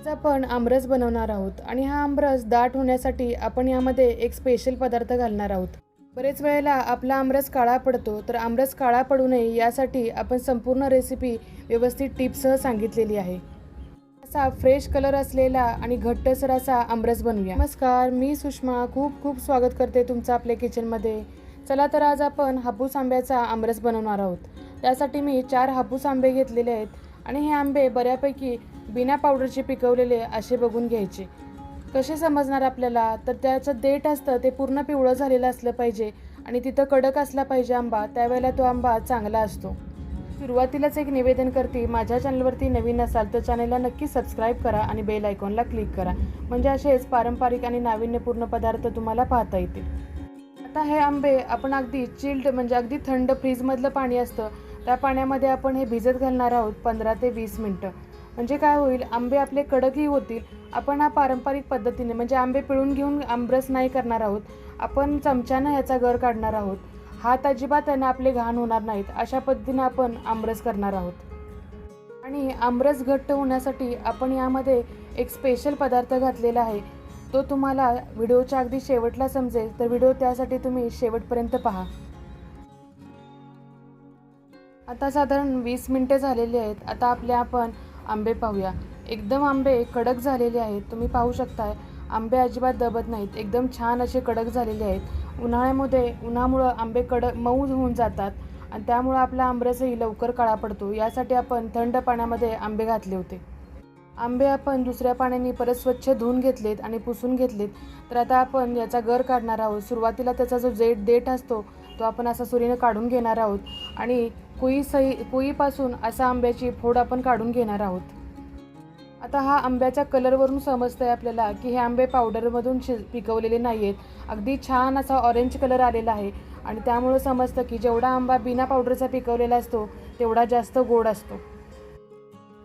आपण आमरस बनवणार आहोत आणि हा आमरस दाट होण्यासाठी आपण यामध्ये एक स्पेशल पदार्थ घालणार आहोत. बरेच वेळेला आपला आमरस काळा पडतो तर आमरस काळा पडू नये यासाठी आपण संपूर्ण रेसिपी व्यवस्थित टिप्ससह सांगितलेली आहे. असा फ्रेश कलर असलेला आणि घट्टसर असा आमरस बनवूया. नमस्कार मी सुषमा. खूप खूप स्वागत करते तुमचं आपल्या किचनमध्ये चला तर आज आपण हापूस आंब्याचा आमरस बनवणार आहोत. त्यासाठी मी चार हापूस आंबे घेतलेले आहेत आणि हे आंबे बऱ्यापैकी बिना पावडरचे पिकवलेले असे बघून घ्यायचे. कसे समजणार आपल्याला? तर त्याचं देठ असतं ते पूर्ण पिवळं झालेलं असलं पाहिजे आणि तिथं कडक असला पाहिजे आंबा त्यावेळेला तो आंबा चांगला असतो. सुरुवातीलाच एक निवेदन करते माझ्या चॅनलवरती नवीन असाल तर चॅनलला नक्की सबस्क्राईब करा आणि बेल आयकॉनला क्लिक करा. म्हणजे असेच पारंपरिक आणि नाविन्यपूर्ण पदार्थ तुम्हाला पाहता येतील. आता हे आंबे आपण अगदी चिल्ड म्हणजे अगदी थंड फ्रीजमधलं पाणी असतं. त्या पाण्यामध्ये आपण हे भिजत घालणार आहोत पंधरा ते वीस मिनटं. म्हणजे काय होईल? आंबे आपले कडकही होतील. आपण हा पारंपरिक पद्धतीने म्हणजे आंबे पिळून घेऊन आमरस नाही करणार आहोत. आपण चमच्यानं याचा गर काढणार आहोत. हात अजिबात त्यांना आपले घाण होणार नाहीत. अशा पद्धतीने आपण आमरस करणार आहोत. आणि आमरस घट्ट होण्यासाठी आपण यामध्ये एक स्पेशल पदार्थ घातलेला आहे. तो तुम्हाला व्हिडिओच्या अगदी शेवटला समजेल. तर व्हिडिओ त्यासाठी तुम्ही शेवटपर्यंत पहा. आता साधारण वीस मिनटे झालेली आहेत. आता आपले आपण आंबे पाहूया. एकदम आंबे कडक झालेले आहेत. तुम्ही पाहू शकताय आंबे अजिबात दबत नाहीत. एकदम छान असे कडक झालेले आहेत. उन्हाळ्यामध्ये उन्हामुळं आंबे कडक मऊ होऊन जातात आणि त्यामुळं आपला आंबरसही लवकर काळा पडतो. यासाठी आपण थंड पाण्यामध्ये आंबे घातले होते. आंबे आपण दुसऱ्या पाण्याने परत स्वच्छ धुवून घेतलेत आणि पुसून घेतलेत. तर आता आपण याचा गर काढणार आहोत. सुरुवातीला त्याचा जो जे देठ असतो तो आपण असा सुरीनं काढून घेणार आहोत. आणि कुई सही कुईपासून असा आंब्याची फोड आपण काढून घेणार आहोत. आता हा आंब्याच्या कलरवरून समजतं आहे आपल्याला की हे आंबे पावडरमधून शि पिकवलेले नाही आहेत अगदी छान असा ऑरेंज कलर आलेला आहे आणि त्यामुळं समजतं की जेवढा आंबा बिना पावडरचा पिकवलेला असतो तेवढा जास्त गोड असतो.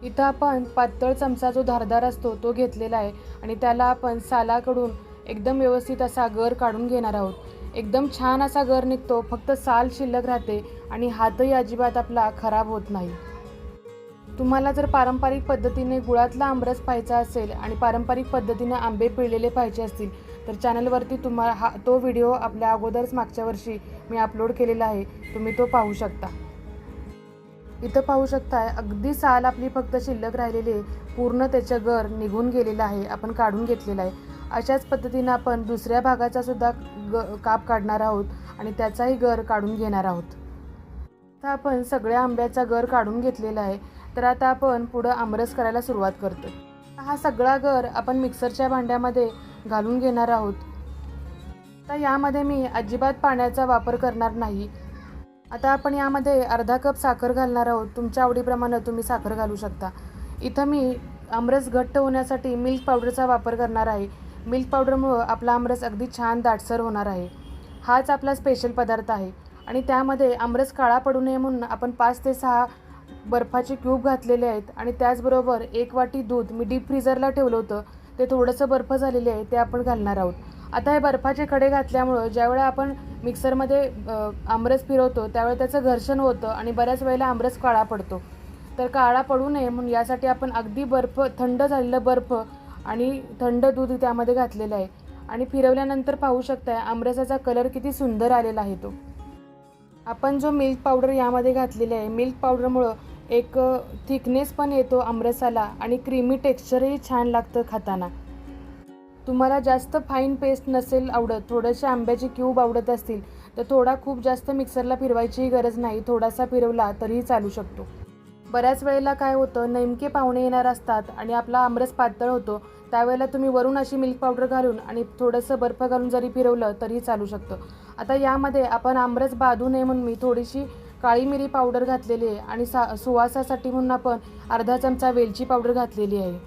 इथं आपण पातळ चमचा जो धारदार असतो तो घेतलेला आहे आणि त्याला आपण सालाकडून एकदम व्यवस्थित असा गर काढून घेणार आहोत. एकदम छान असा गर निघतो फक्त साल शिल्लक राहते आणि हातही अजिबात आपला खराब होत नाही. तुम्हाला जर पारंपरिक पद्धतीने गुळातला आंबरस पाहायचा असेल आणि पारंपरिक पद्धतीने आंबे पिळलेले पाहिजे असतील तर चॅनलवरती तुम्हाला हा तो व्हिडिओ आपल्या अगोदरच मागच्या वर्षी मी अपलोड केलेला आहे तुम्ही तो पाहू शकता. इथं पाहू शकता अगदी साल आपली फक्त शिल्लक राहिलेली आहे पूर्ण त्याचं गर निघून गेलेलं आहे आपण काढून घेतलेलं आहे. अशाच पद्धतीनं आपण दुसऱ्या भागाचा सुद्धा ग काप काढणार आहोत आणि त्याचाही गर काढून घेणार आहोत. आता आपण सगळ्या आंब्याचा गर काढून घेतलेला आहे तर आता आपण पुढं आमरस करायला सुरुवात करतो हा सगळा गर आपण मिक्सरच्या भांड्यामध्ये घालून घेणार आहोत. तर यामध्ये मी अजिबात पाण्याचा वापर करणार नाही. आता आपण यामध्ये अर्धा कप साखर घालणार आहोत. तुमच्या आवडीप्रमाणे तुम्ही साखर घालू शकता. इथं मी आमरस घट्ट होण्यासाठी मिल्क पावडरचा वापर करणार आहे. मिल्क पावडरमुळं आपला आमरस अगदी छान दाटसर होणार आहे. हाच आपला स्पेशल पदार्थ आहे. आणि त्यामध्ये आमरस काळा पडू नये म्हणून आपण पाच ते सहा बर्फाचे क्यूब घातलेले आहेत. आणि त्याचबरोबर एक वाटी दूध मी डीप फ्रीजरला ठेवलं होतं. ते थोडंसं बर्फ झालेले आहे ते आपण घालणार आहोत. आता हे बर्फाचे कडे घातल्यामुळं ज्यावेळा आपण मिक्सरमध्ये आमरस फिरवतो त्यावेळेला त्याचं घर्षण होतं आणि बऱ्याच वेळेला आमरस काळा पडतो. तर काळा पडू नये म्हणून यासाठी आपण अगदी बर्फ थंड झालेलं बर्फ आणि थंड दूध त्यामध्ये घातलेलं आहे. आणि फिरवल्यानंतर पाहू शकताय आमरसाचा कलर किती सुंदर आलेला आहे तो. आपण जो मिल्क पावडर यामध्ये घातलेला आहे मिल्क पावडरमुळं एक थिकनेस पण येतो आमरसाला आणि क्रीमी टेक्स्चरही छान लागतं खाताना. तुम्हाला जास्त फाईन पेस्ट नसेल आवडत थोडेसे आंब्याचे क्यूब आवडत असतील तर थोडा खूप जास्त मिक्सरला फिरवायचीही गरज नाही थोडासा फिरवला तरीही चालू शकतो. बऱ्याच वेळेला काय होतं नेमके पाहुणे येणार असतात आणि आपला आमरस पातळ होतो त्यावेळेला तुम्ही वरून अशी मिल्क पावडर घालून आणि थोडंसं बर्फ घालून जरी फिरवलं तरीही चालू शकतं. आता यामध्ये आपण आमरस बाधू नये म्हणून मी थोडीशी काळी मिरी पावडर घातलेली आहे आणि सा सुवासासाठी म्हणून आपण अर्धा चमचा वेलची पावडर घातलेली आहे.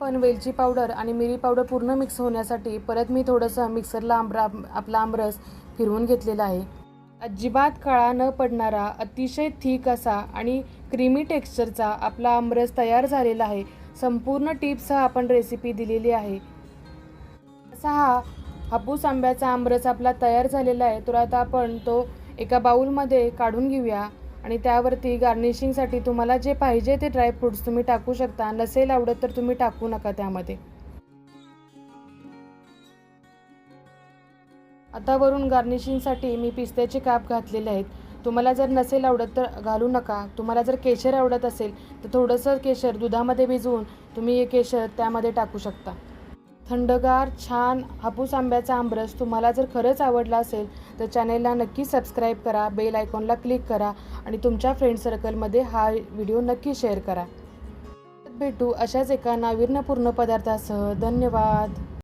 पण वेलची पावडर आणि मिरी पावडर पूर्ण मिक्स होण्यासाठी परत मी थोडंसं मिक्सरला आंबरा आपला आमरस फिरवून घेतलेला आहे. अजिबात काळा न पडणारा अतिशय थिक असा आणि क्रीमी टेक्स्चरचा आपला आमरस तयार झालेला आहे. संपूर्ण टिप्ससह आपण रेसिपी दिलेली आहे. असा हा हापूस आंब्याचा आमरस आपला तयार झालेला आहे. तर आता आपण तो एका बाऊलमध्ये काढून घेऊया आणि त्यावरती गार्निशिंगसाठी तुम्हाला जे पाहिजे ते ड्रायफ्रूट्स तुम्ही टाकू शकता. नसेल आवडत तर तुम्ही टाकू नका त्यामध्ये. आता वरून गार्निशिंगसाठी मी पिस्त्याचे काप घातलेले आहेत. तुम्हाला जर नसेल आवडत तर घालू नका. तुम्हाला जर केशर आवडत असेल तर थोडंसं केशर दुधामध्ये भिजवून तुम्ही हे केशर त्यामध्ये टाकू शकता. थंडगार छान हापूस आंब्याचा आंबरस तुम्हाला जर खरंच आवडला असेल तर चॅनेलला नक्की सबस्क्राईब करा बेल आयकॉनला क्लिक करा आणि तुमच्या फ्रेंड सर्कलमध्ये हा व्हिडिओ नक्की शेअर करा. भेटू अशाच एका नाविन्यपूर्ण पदार्थासह. धन्यवाद.